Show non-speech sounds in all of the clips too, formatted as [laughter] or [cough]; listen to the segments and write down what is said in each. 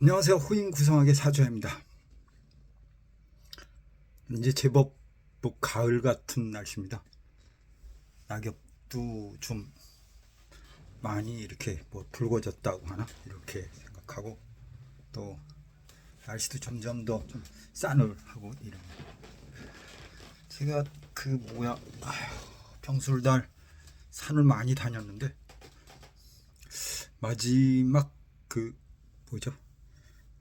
안녕하세요. 호인 구성하게 사주입니다. 이제 제법 뭐 가을 같은 날씨입니다. 낙엽도 좀 많이 이렇게 뭐 붉어졌다고 하나 이렇게 생각하고 또 날씨도 점점 더 좀 싸늘하고 이런. 제가 그 뭐야 아휴, 병술달 산을 많이 다녔는데 마지막 그 뭐죠?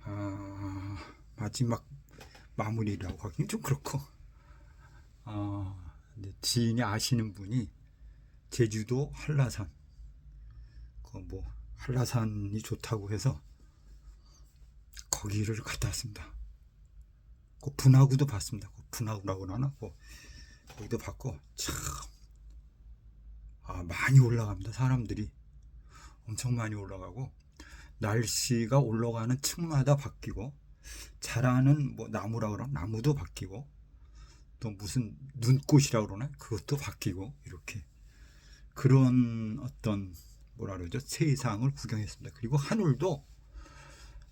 아, 마지막 마무리라고 하긴 좀 그렇고 아, 지인이 아시는 분이 제주도 한라산 그 뭐 한라산이 좋다고 해서 거기를 갔다 왔습니다. 그 분화구도 봤습니다. 그 분화구라고 하나 뭐 거기도 봤고 참 아, 많이 올라갑니다. 사람들이 엄청 많이 올라가고 날씨가 올라가는 층마다 바뀌고 자라는 뭐 나무라 그러나 나무도 바뀌고 또 무슨 눈꽃이라 그러나 그것도 바뀌고 이렇게 그런 어떤 뭐라 그러죠 세상을 구경했습니다. 그리고 하늘도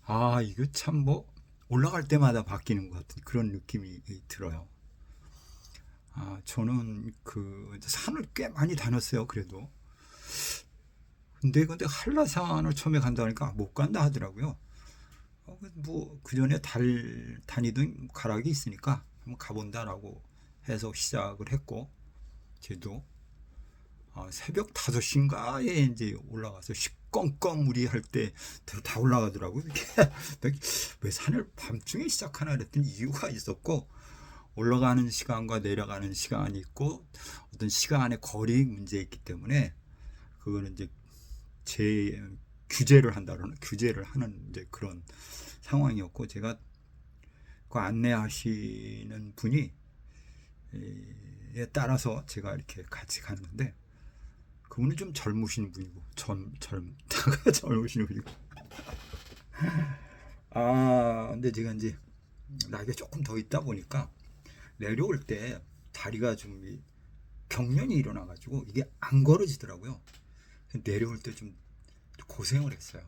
아 이거 참 뭐 올라갈 때마다 바뀌는 것 같은 그런 느낌이 들어요. 아 저는 그 산을 꽤 많이 다녔어요. 그래도 근데 근데 한라산을 처음에 간다니까 못 간다 하더라고요. 어, 뭐그 전에 달 다니던 가락이 있으니까 한번 가본다라고 해서 시작을 했고 저도 아, 새벽 5시인가에 이제 올라가서 시꺼꺼무리 할 때 다 올라가더라고요. 왜 산을 밤중에 시작하나 그랬더니 이유가 있었고 올라가는 시간과 내려가는 시간이 있고 어떤 시간의 거리 문제 있기 때문에 그거는 이제 제 규제를 한다는 규제를 하는 이제 그런 상황이었고 제가 그 안내하시는 분이 에 따라서 제가 이렇게 같이 갔는데 그분은 좀 젊으신 분이고 젊 젊다가 [laughs] 젊으신 분이고 [laughs] 아 근데 제가 이제 나이가 조금 더 있다 보니까 내려올 때 다리가 좀 경련이 일어나 가지고 이게 안 걸어지더라고요. [laughs] 내려올 때 좀 고생을 했어요.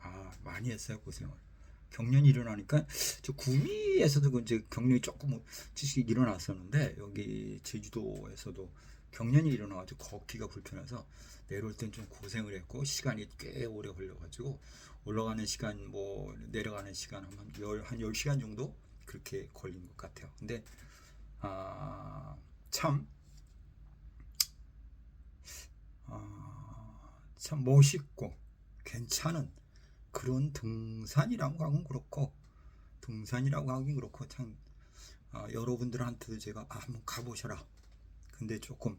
아, 많이 했어요, 고생을. 경련이 일어나니까 저 구미에서도 그 이제 경련이 조금 지식 일어났었는데 여기 제주도에서도 경련이 일어나가지고 걷기가 불편해서 내려올 땐 좀 고생을 했고 시간이 꽤 오래 걸려가지고 올라가는 시간 뭐 내려가는 시간 한열한열 시간 정도 그렇게 걸린 것 같아요. 근데 아참 아, 참 멋있고 괜찮은 그런 등산이라고 하긴 그렇고 등산이라고 하긴 그렇고 참 아, 여러분들한테도 제가 아, 한번 가보셔라. 근데 조금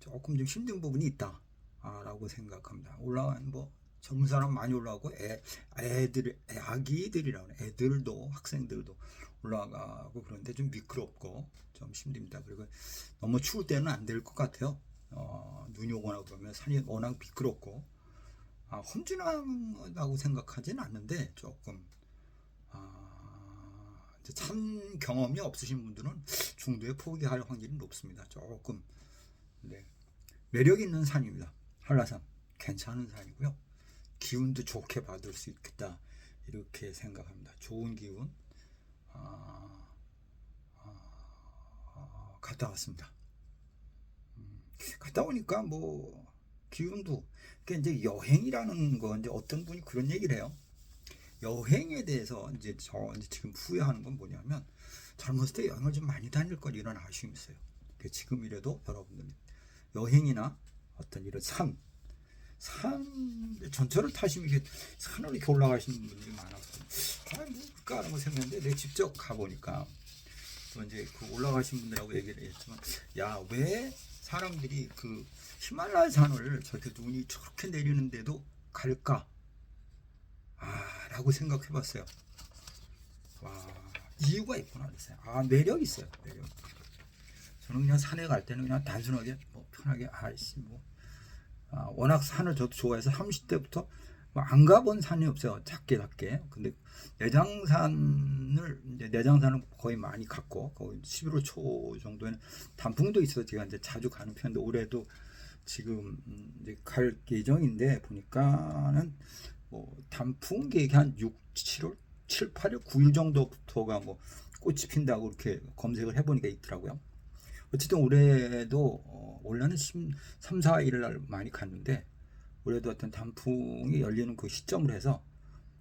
조금 좀 힘든 부분이 있다. 아, 라고 생각합니다. 올라간 뭐 젊은 사람 많이 올라가고 애, 애들 애, 아기들이라고 해 애들도 학생들도 올라가고 그런데 좀 미끄럽고 좀 힘듭니다. 그리고 너무 추울 때는 안 될 것 같아요. 어, 눈이 오거나 그러면 산이 워낙 미끄럽고 아, 험준하다고 생각하진 않는데 조금 아, 산 경험이 없으신 분들은 중도에 포기할 확률이 높습니다. 조금 네. 매력 있는 산입니다. 한라산 괜찮은 산이고요. 기운도 좋게 받을 수 있겠다 이렇게 생각합니다. 좋은 기운 아, 아, 아, 갔다 왔습니다. 갔다 오니까 뭐 기운도 그러니까 이제 여행이라는 거 이제 어떤 분이 그런 얘기를 해요. 여행에 대해서 이제 저 이제 지금 후회하는 건 뭐냐면 젊었을 때 여행을 좀 많이 다닐 걸 이런 아쉬움이 있어요. 그러니까 지금이라도 여러분들 여행이나 어떤 이런 산, 산 전철을 타시면 이게 산을 이렇게 올라가시는 분들이 많아서 아 하는 거 생각했는데 내 직접 가보니까 또 이제 그 올라가신 분들하고 얘기를 했지만 야 왜 사람들이 그 히말라야 산을 저렇게 눈이 저렇게 내리는데도 갈까? 아, 라고 생각해 봤어요. 와, 이유가 있구나 그랬어요. 아, 매력 있어요. 매력. 저는 그냥 산에 갈 때는 그냥 단순하게 뭐 편하게 아이씨 뭐 아, 워낙 산을 저도 좋아해서 30대부터 뭐 안 가본 산이 없어요. 작게 작게. 근데 내장산을 이제 내장산은 거의 많이 갔고 거의 11월 초 정도에는 단풍도 있어서 제가 이제 자주 가는 편인데 올해도 지금 이제 갈 예정인데 보니까는 뭐 단풍 계획이 한 6, 7월, 7, 8일, 9일 정도부터가 뭐 꽃이 핀다고 이렇게 검색을 해보니까 있더라고요. 어쨌든 올해도 어, 원래는 3, 4일 날 많이 갔는데 올해도 어떤 단풍이 열리는 그 시점을 해서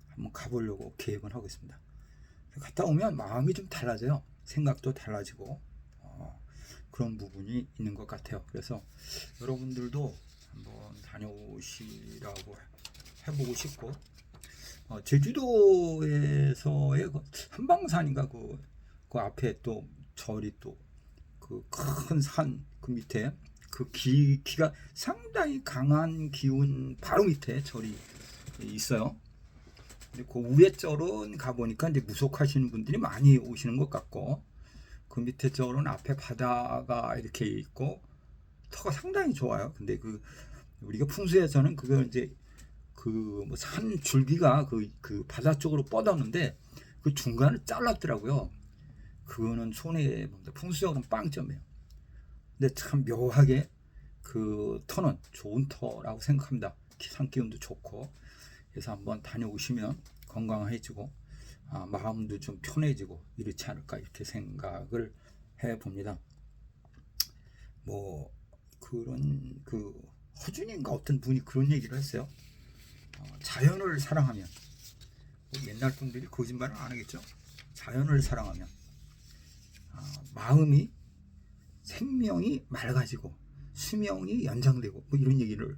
한번 가보려고 계획은 하고 있습니다. 갔다 오면 마음이 좀 달라져요. 생각도 달라지고 어, 그런 부분이 있는 것 같아요. 그래서 여러분들도 한번 다녀오시라고 해보고 싶고 어, 제주도에서의 그 한방산인가 그, 그 앞에 또 절이 또 그 큰 산 그 밑에 그 기, 기가 상당히 강한 기운 바로 밑에 절이 있어요. 근데 그 위에 절은 가보니까 이제 무속하시는 분들이 많이 오시는 것 같고 그 밑에 절은 앞에 바다가 이렇게 있고 터가 상당히 좋아요. 근데 그 우리가 풍수에서는 그걸 이제 그뭐산 줄기가 그, 그 바다 쪽으로 뻗었는데 그 중간을 잘랐더라고요. 그거는 손해 봅니다. 풍수적으로는 빵점이에요. 근데 참 묘하게 그 터는 좋은 터라고 생각합니다. 산 기운도 좋고 그래서 한번 다녀오시면 건강해지고 아, 마음도 좀 편해지고 이렇지 않을까 이렇게 생각을 해 봅니다. 뭐 그런 그 허준인가 어떤 분이 그런 얘기를 했어요. 어, 자연을 사랑하면 뭐 옛날 분들이 거짓말을 안 하겠죠. 자연을 사랑하면 아, 마음이 생명이 맑아지고 수명이 연장되고 뭐 이런 얘기를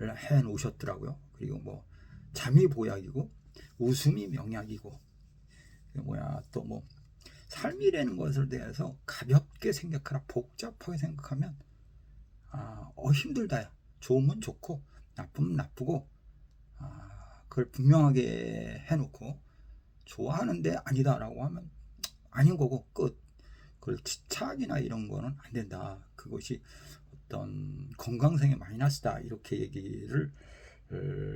해 놓으셨더라고요. 그리고 뭐 잠이 보약이고 웃음이 명약이고 그 뭐야 또 뭐 삶이라는 것을 대해서 가볍게 생각하라 복잡하게 생각하면 아, 어 힘들다야 좋으면 좋고 나쁘면 나쁘고 아, 그걸 분명하게 해놓고 좋아하는데 아니다라고 하면 아닌 거고 끝 그걸 집착이나 이런 거는 안 된다 그것이 어떤 건강상의 마이너스다 이렇게 얘기를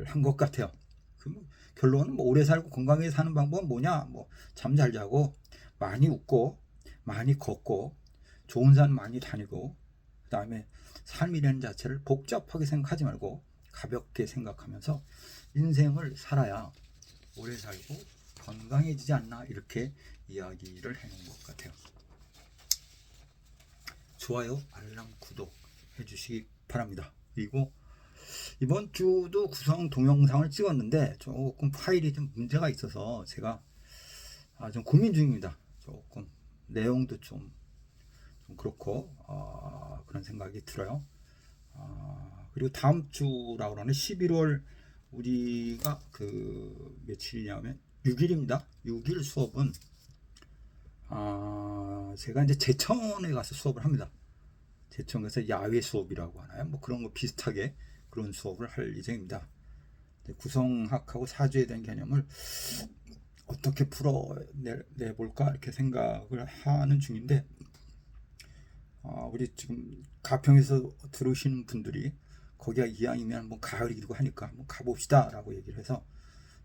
한 것 같아요. 그 결론은 뭐 오래 살고 건강하게 사는 방법은 뭐냐? 뭐 잠 잘 자고 많이 웃고 많이 걷고 좋은 산 많이 다니고 그다음에 삶이라는 자체를 복잡하게 생각하지 말고 가볍게 생각하면서 인생을 살아야 오래 살고 건강해지지 않나 이렇게 이야기를 해놓은 것 같아요. 좋아요, 알람, 구독 해주시기 바랍니다. 그리고 이번 주도 구성 동영상을 찍었는데 조금 파일이 좀 문제가 있어서 제가 아, 좀 고민 중입니다. 조금 내용도 좀, 좀 그렇고 아, 그런 생각이 들어요. 아, 그리고 다음 주라고 하는 11월 우리가 그 며칠이냐면 6일입니다. 6일 수업은 아, 제가 이제 제천에 가서 수업을 합니다. 가서 야외 수업이라고 하나요? 뭐 그런 거 비슷하게 그런 수업을 할 예정입니다. 구성학하고 사주에 대한 개념을 어떻게 풀어내볼까 이렇게 생각을 하는 중인데 어, 우리 지금 가평에서 들으시는 분들이 거기가 이왕이면 뭐 가을이기도 하니까 한번 가봅시다 라고 얘기를 해서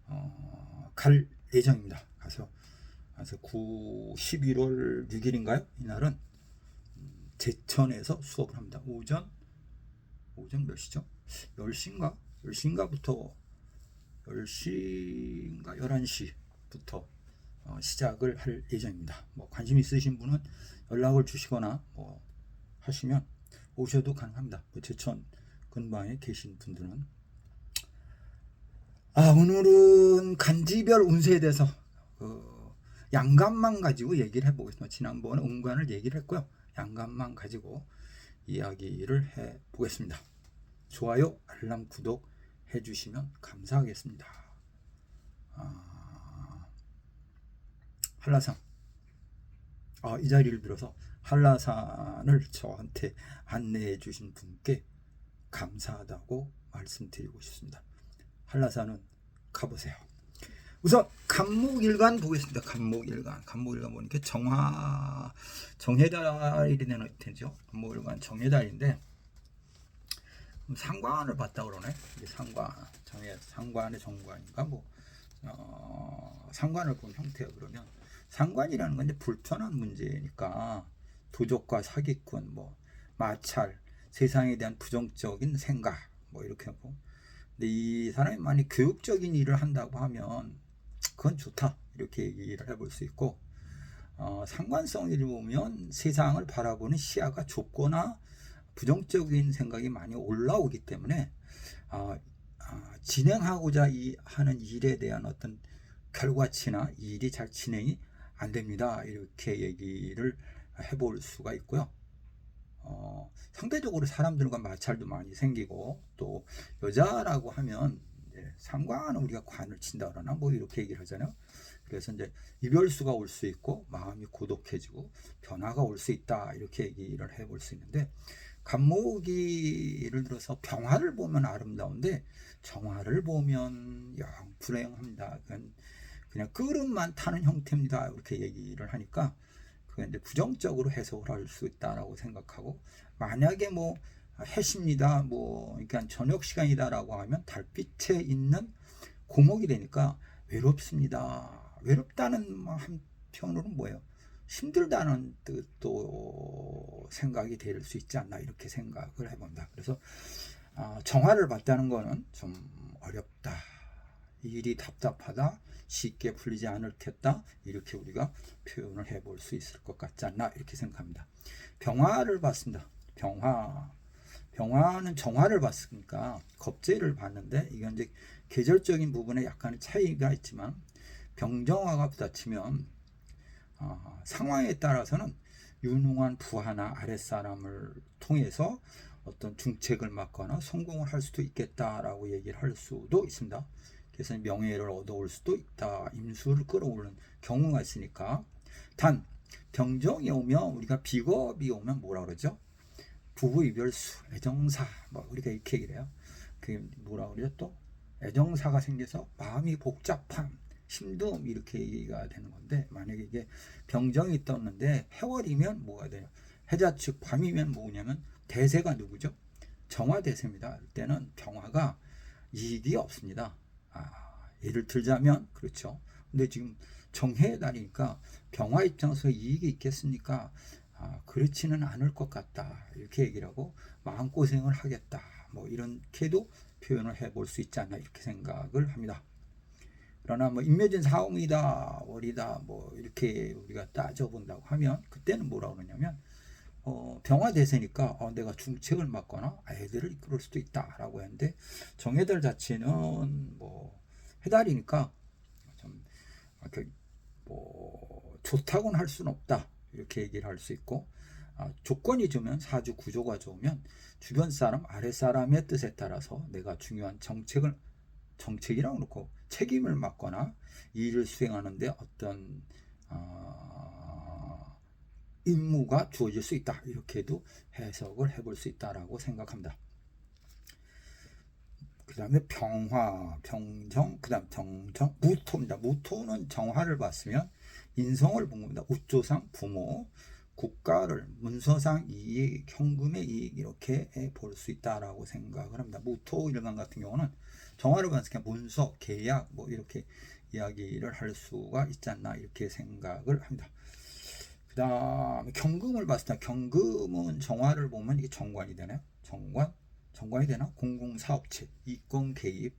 어, 갈 예정입니다. 가서 그래서 9, 11월 6일인가요? 이날은 제천에서 수업을 합니다. 오전 오전 몇 시죠? 10시인가? 10시인가부터 10시인가 11시부터 어, 시작을 할 예정입니다. 뭐 관심 있으신 분은 연락을 주시거나 뭐 하시면 오셔도 가능합니다. 뭐 제천 근방에 계신 분들은 아 오늘은 간지별 운세에 대해서 그 양감만 가지고 얘기를 해보겠습니다. 지난번에 운관을 얘기를 했고요. 양감만 가지고 이야기를 해 보겠습니다. 좋아요, 알람, 구독 해주시면 감사하겠습니다. 아, 한라산. 아, 이 자리를 빌어서 한라산을 저한테 안내해 주신 분께 감사하다고 말씀드리고 싶습니다. 한라산은 가보세요. 우선 간목일간 보겠습니다. 간목일간. 간목일간 보니까 정화 정해달이 되는 되죠. 간목일간 정해달인데 상관을 봤다 그러네. 상관 정해 상관의 정관인가 뭐 어, 상관을 본 형태야 그러면 상관이라는 건 이제 불편한 문제니까 도적과 사기꾼 뭐 마찰 세상에 대한 부정적인 생각 뭐 이렇게 하고 근데 이 사람이 만약 교육적인 일을 한다고 하면 그건 좋다 이렇게 얘기를 해볼 수 있고 어, 상관성을 보면 세상을 바라보는 시야가 좁거나 부정적인 생각이 많이 올라오기 때문에 아, 아, 진행하고자 이, 하는 일에 대한 어떤 결과치나 이 일이 잘 진행이 안 됩니다. 이렇게 얘기를 해볼 수가 있고요. 어, 상대적으로 사람들과 마찰도 많이 생기고 또 여자라고 하면 이제 상관은 우리가 관을 친다 그러나 뭐 이렇게 얘기를 하잖아요. 그래서 이제 이별수가 올 수 있고 마음이 고독해지고 변화가 올 수 있다 이렇게 얘기를 해볼 수 있는데 간목이 예를 들어서 병화를 보면 아름다운데 정화를 보면 영 불행합니다. 그건 그냥 끓음만 타는 형태입니다. 이렇게 얘기를 하니까 그게 이제 부정적으로 해석을 할 수 있다라고 생각하고 만약에 뭐 해십니다. 뭐 그러니까 저녁 시간이다라고 하면 달빛에 있는 고목이 되니까 외롭습니다. 외롭다는 뭐 한편으로는 뭐예요? 힘들다는 뜻도 생각이 될 수 있지 않나 이렇게 생각을 해봅니다. 그래서 아, 정화를 봤다는 거는 좀 어렵다. 일이 답답하다. 쉽게 풀리지 않을겠다. 이렇게 우리가 표현을 해볼 수 있을 것 같지 않나 이렇게 생각합니다. 병화를 봤습니다. 병화. 병화는 정화를 봤으니까 겁재를 봤는데 이건 이제 계절적인 부분에 약간의 차이가 있지만 병정화가 부딪히면 어, 상황에 따라서는 유능한 부하나 아랫사람을 통해서 어떤 중책을 맡거나 성공을 할 수도 있겠다라고 얘기를 할 수도 있습니다. 그래서 명예를 얻어올 수도 있다. 임수를 끌어오는 경우가 있으니까. 단, 병정이 오면 우리가 비겁이 오면 뭐라 그러죠? 부부 이별수, 애정사, 뭐 우리가 이렇게 얘기를 해요. 그게 뭐라 그러죠? 또 애정사가 생겨서 마음이 복잡함, 힘듦 이렇게 얘기가 되는 건데 만약에 이게 병정이 떴는데 해월이면 뭐가 돼요? 해자축 밤이면 뭐냐면 대세가 누구죠? 정화 대세입니다. 이때는 병화가 이익이 없습니다. 아, 예를 들자면 그렇죠. 근데 지금 정해의 달이니까 병화 입장에서 이익이 있겠습니까? 아, 그렇지는 않을 것 같다. 이렇게 얘기를 하고 마음고생을 하겠다. 뭐 이렇게도 표현을 해볼 수 있지 않나 이렇게 생각을 합니다. 그러나 뭐 인묘진 사홍이다 월이다 뭐 이렇게 우리가 따져본다고 하면 그때는 뭐라 그러냐면 어, 병화 대세니까 어, 내가 중책을 맡거나 애들을 이끌을 수도 있다라고 했는데 정해달 자체는 뭐 해달이니까 좀 이렇게 뭐 좋다고는 할 수는 없다 이렇게 얘기를 할 수 있고 아, 조건이 좋으면 사주 구조가 좋으면 주변 사람 아래 사람의 뜻에 따라서 내가 중요한 정책을 정책이라고 놓고 책임을 맡거나 일을 수행하는데 어떤 어, 임무가 주어질 수 있다 이렇게도 해석을 해볼 수 있다라고 생각합니다. 그 다음에 병화, 병정, 그 다음 정정, 무토입니다. 무토는 정화를 봤으면 인성을 본 겁니다. 우조상 부모, 국가를 문서상 이익, 현금의 이익 이렇게 볼 수 있다라고 생각을 합니다. 무토 일간 같은 경우는 정화를 때 문서, 계약 뭐 이렇게 이야기를 할 수가 있지 않나 이렇게 생각을 합니다. 그 다음에 경금을 봤을 때 경금은 정화를 보면 이게 정관이 되나요? 정관? 정관이 되나? 공공사업체, 이권 개입,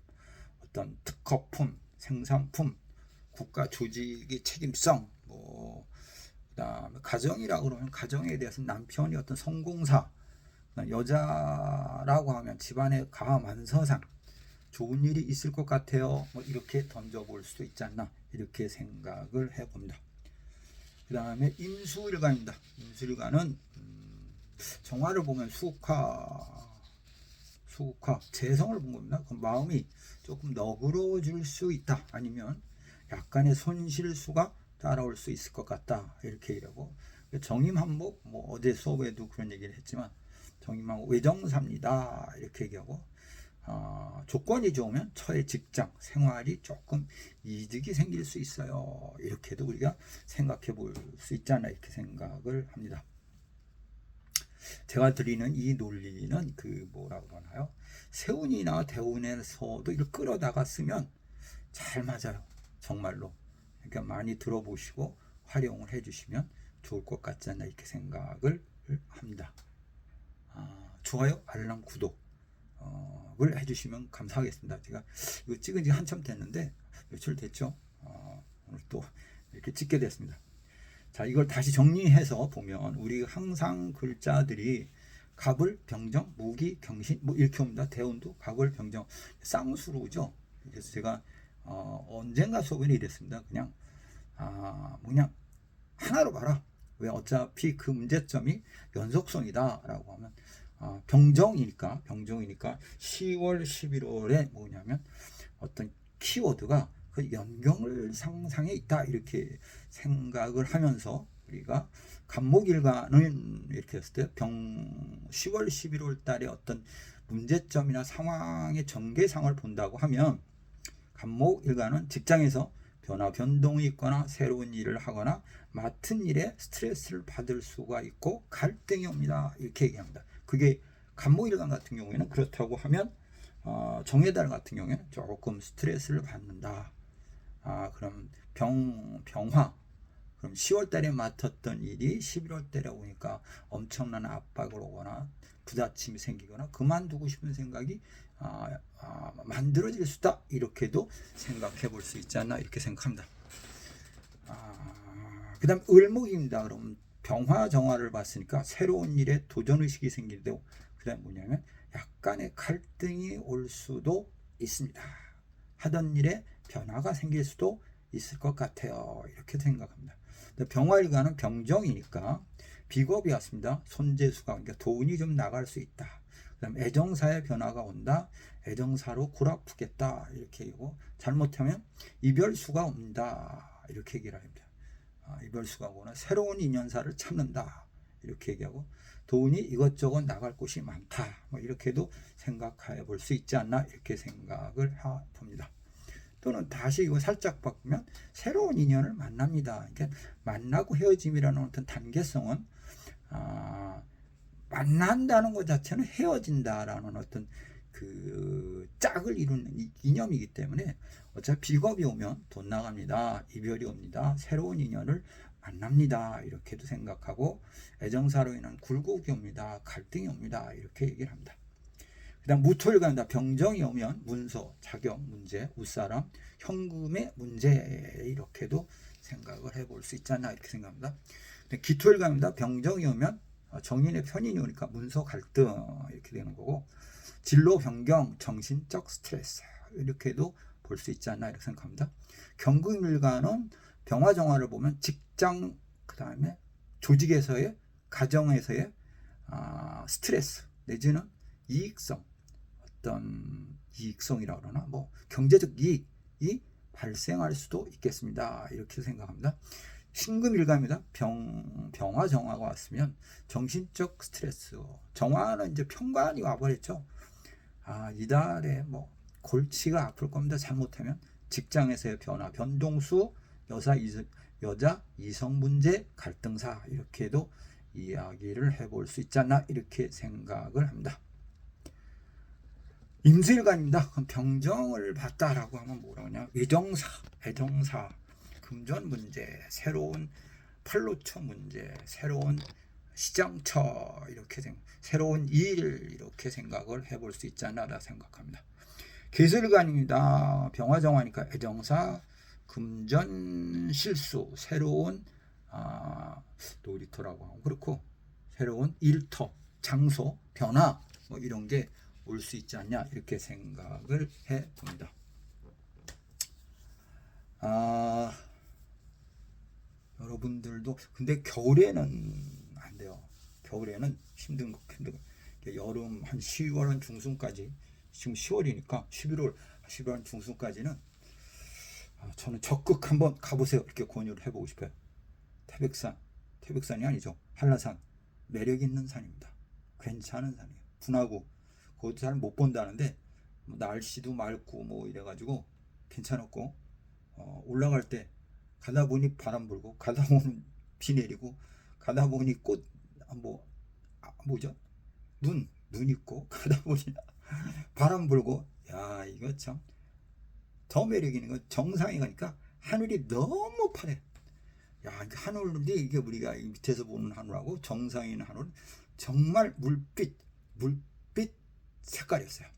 어떤 특허품, 생산품, 국가 조직의 책임성, 뭐 그다음에 가정이라고 그러면 가정에 대해서 남편이 어떤 성공사, 여자라고 하면 집안의 가만서상 좋은 일이 있을 것 같아요. 뭐 이렇게 던져볼 수도 있지 않나 이렇게 생각을 해봅니다. 그 다음에 임수일간입니다. 임수일간은 음, 정화를 보면 수화, 수화, 재성을 본 겁니다. 그 마음이 조금 너그러워질 수 있다. 아니면 약간의 손실수가 따라올 수 있을 것 같다. 이렇게 얘기하고 정임한복, 뭐 어제 수업에도 그런 얘기를 했지만 정임한복 외정사입니다. 이렇게 얘기하고 어, 조건이 좋으면 처의 직장, 생활이 조금 이득이 생길 수 있어요. 이렇게도 우리가 생각해 볼 수 있잖아. 이렇게 생각을 합니다. 제가 드리는 이 논리는 그 뭐라고 하나요? 세운이나 대운에서도 이걸 끌어다가 쓰면 잘 맞아요. 정말로. 그러니까 많이 들어보시고 활용을 해주시면 좋을 것 같지 않나 이렇게 생각을 합니다. 아, 좋아요, 알람, 구독. 어, 을 해주시면 감사하겠습니다. 제가 이거 찍은 지 한참 됐는데 며칠 됐죠. 어, 오늘 또 이렇게 찍게 됐습니다. 자, 이걸 다시 정리해서 보면 우리 항상 글자들이 갑을 병정, 무기, 경신 뭐 이렇게 옵니다. 대운도 갑을 병정 쌍수로죠. 그래서 제가 어, 언젠가 수업에 이랬습니다. 그냥 아, 뭐 그냥 하나로 봐라. 왜 어차피 그 문제점이 연속성이다라고 하면 아, 병정이니까 병정이니까 10월 11월에 뭐냐면 어떤 키워드가 그 연경을 상상해 있다 이렇게 생각을 하면서 우리가 간목일간은 이렇게 했을 때 병 10월 11월 달에 어떤 문제점이나 상황의 전개상을 본다고 하면 간목일간은 직장에서 변화 변동이 있거나 새로운 일을 하거나 맡은 일에 스트레스를 받을 수가 있고 갈등이 옵니다 이렇게 얘기합니다. 그게 간목일간 같은 경우에는 그렇다고 하면 어, 정해달 같은 경우에는 조금 스트레스를 받는다. 아 그럼 병 병화 그럼 10월 달에 맡았던 일이 11월 달에 오니까 엄청난 압박을 오거나 부딪힘이 생기거나 그만두고 싶은 생각이 아, 아, 만들어질 수다 이렇게도 생각해 볼 수 있지 않나 이렇게 생각합니다. 아, 그 다음 을목입니다. 그럼 병화 정화를 봤으니까 새로운 일에 도전 의식이 생기는데 그다음 뭐냐면 약간의 갈등이 올 수도 있습니다. 하던 일에 변화가 생길 수도 있을 것 같아요. 이렇게 생각합니다. 병화일간은 병정이니까 비겁이 왔습니다. 손재수가 그러니까 돈이 좀 나갈 수 있다. 그다음 애정사의 변화가 온다. 애정사로 골아프겠다 이렇게 얘기고 잘못하면 이별수가 온다 이렇게 얘기를 합니다. 아, 이별수가 오거나 새로운 인연사를 찾는다 이렇게 얘기하고 돈이 이것저것 나갈 곳이 많다 뭐 이렇게도 생각해 볼 수 있지 않나 이렇게 생각을 하, 봅니다. 또는 다시 이거 살짝 바꾸면 새로운 인연을 만납니다. 그러니까 만나고 헤어짐이라는 어떤 단계성은 아, 만난다는 것 자체는 헤어진다라는 어떤 그 짝을 이루는 이념이기 때문에 어차피 비겁이 오면 돈 나갑니다. 이별이 옵니다. 새로운 인연을 만납니다. 이렇게도 생각하고 애정사로 인한 굴곡이 옵니다. 갈등이 옵니다. 이렇게 얘기를 합니다. 그다음 무토일 간다. 병정이 오면 문서, 자격 문제, 웃사람, 현금의 문제 이렇게도 생각을 해볼 수 있지 않나 이렇게 생각합니다. 기토일 간다. 병정이 오면 정인의 편인이 오니까 문서 갈등 이렇게 되는 거고 진로 변경, 정신적 스트레스 이렇게도 볼 수 있지 않나 이렇게 생각합니다. 경금일간은 병화정화를 보면 직장 그 다음에 조직에서의 가정에서의 아, 스트레스 내지는 이익성 어떤 이익성이라 그러나 뭐 경제적 이익이 발생할 수도 있겠습니다. 이렇게 생각합니다. 신금일감이다. 병 병화 정화가 왔으면 정신적 스트레스. 정화는 이제 평관이 와버렸죠. 아 이달에 뭐 골치가 아플 겁니다. 잘못하면 직장에서의 변화, 변동수, 여사 이성, 여자 이성 문제, 갈등사 이렇게도 이야기를 해볼 수 있지 않나 이렇게 생각을 합니다. 그럼 병정을 봤다라고 하면 뭐라 하냐? 외정사, 애정사, 금전 문제, 새로운 팔로처 문제, 새로운 시장처 이렇게 생 새로운 일 이렇게 생각을 해볼 수 있지 않나라 생각합니다. 계술관입니다. 병화정화니까 애정사, 금전 실수, 새로운 아, 놀이터라고 하고 그렇고 새로운 일터, 장소, 변화 뭐 이런 게 올 수 있지 않냐 이렇게 생각을 해 봅니다. 아 여러분들도 근데 겨울에는 안 돼요. 겨울에는 힘든 거 힘든 거. 여름 한 10월 한 중순까지 지금 10월이니까 11월 11월 중순까지는 아, 저는 적극 한번 가보세요 이렇게 권유를 해보고 싶어요. 태백산 태백산이 아니죠 한라산 매력 있는 산입니다. 괜찮은 산이에요. 분하고 거기도 잘 못 본다는데 뭐 날씨도 맑고 뭐 이래가지고 괜찮았고 어, 올라갈 때 가다 보니 바람 불고 가다 보니 [laughs] 비 내리고 가다 보니 꽃 뭐 아, 뭐죠? 눈눈 있고 [laughs] 가다 보니 [laughs] 바람 불고. 야 이거 참 더 매력 있는 건 정상에 가니까 하늘이 너무 파래. 야 하늘인데 이게 우리가 밑에서 보는 하늘하고 정상에 있는 하늘 정말 물빛 물빛 색깔이었어요.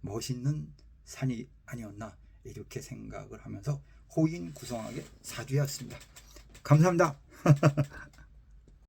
멋있는 산이 아니었나 이렇게 생각을 하면서 호인 구성하게 사주였습니다. 감사합니다. [laughs]